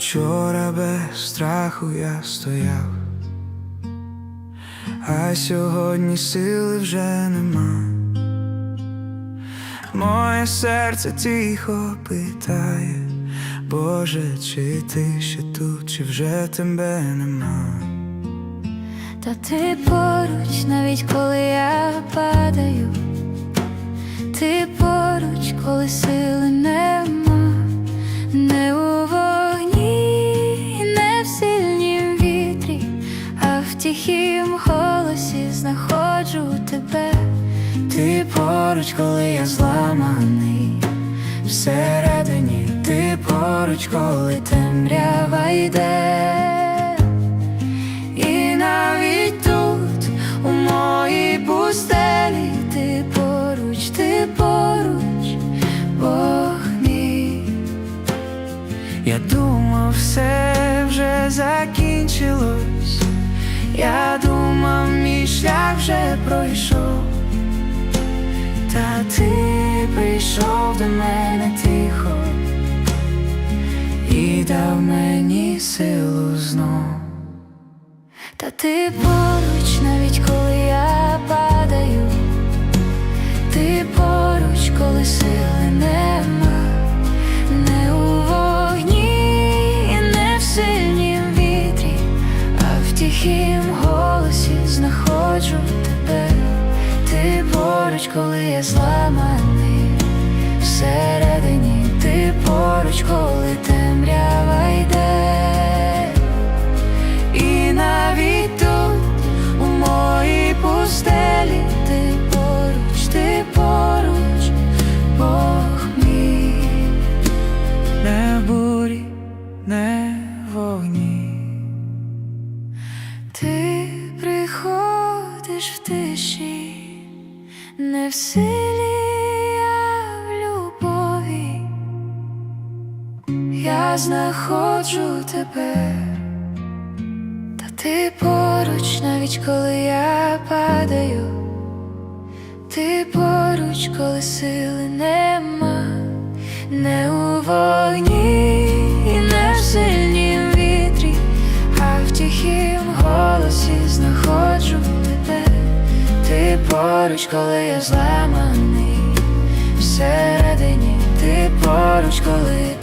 Учора без страху я стояв, а сьогодні сили вже нема. Моє серце тихо питає, Боже, чи ти ще тут, чи вже тебе нема? Та ти поруч, навіть коли я падаю, ти поруч, коли тихім голосі знаходжу тебе. Ти поруч, коли я зламаний, всередині ти поруч, коли темрява йде. І навіть тут, у моїй пустелі, Ти поруч, ти поруч, Бог мій. я думав, все вже закінчилось. Я думав, мій шлях вже пройшов. Та ти прийшов до мене тихо і дав мені силу знов. Та ти поруч, навіть коли я падаю, ти поруч, коли сили нема, поруч, коли я зламаний, всередині ти поруч, коли темрява йде. І навіть тут, у моїй пустелі, Ти поруч, ти поруч, Бог мій. не бурі, не вогні. Ти приходиш в тиші, не в силі, а в любові. Я знаходжу тебе, та ти поруч, навіть коли я падаю, ти поруч, коли сили нема, не у вогні, поруч, коли я зламаний, всередині ти поруч, коли.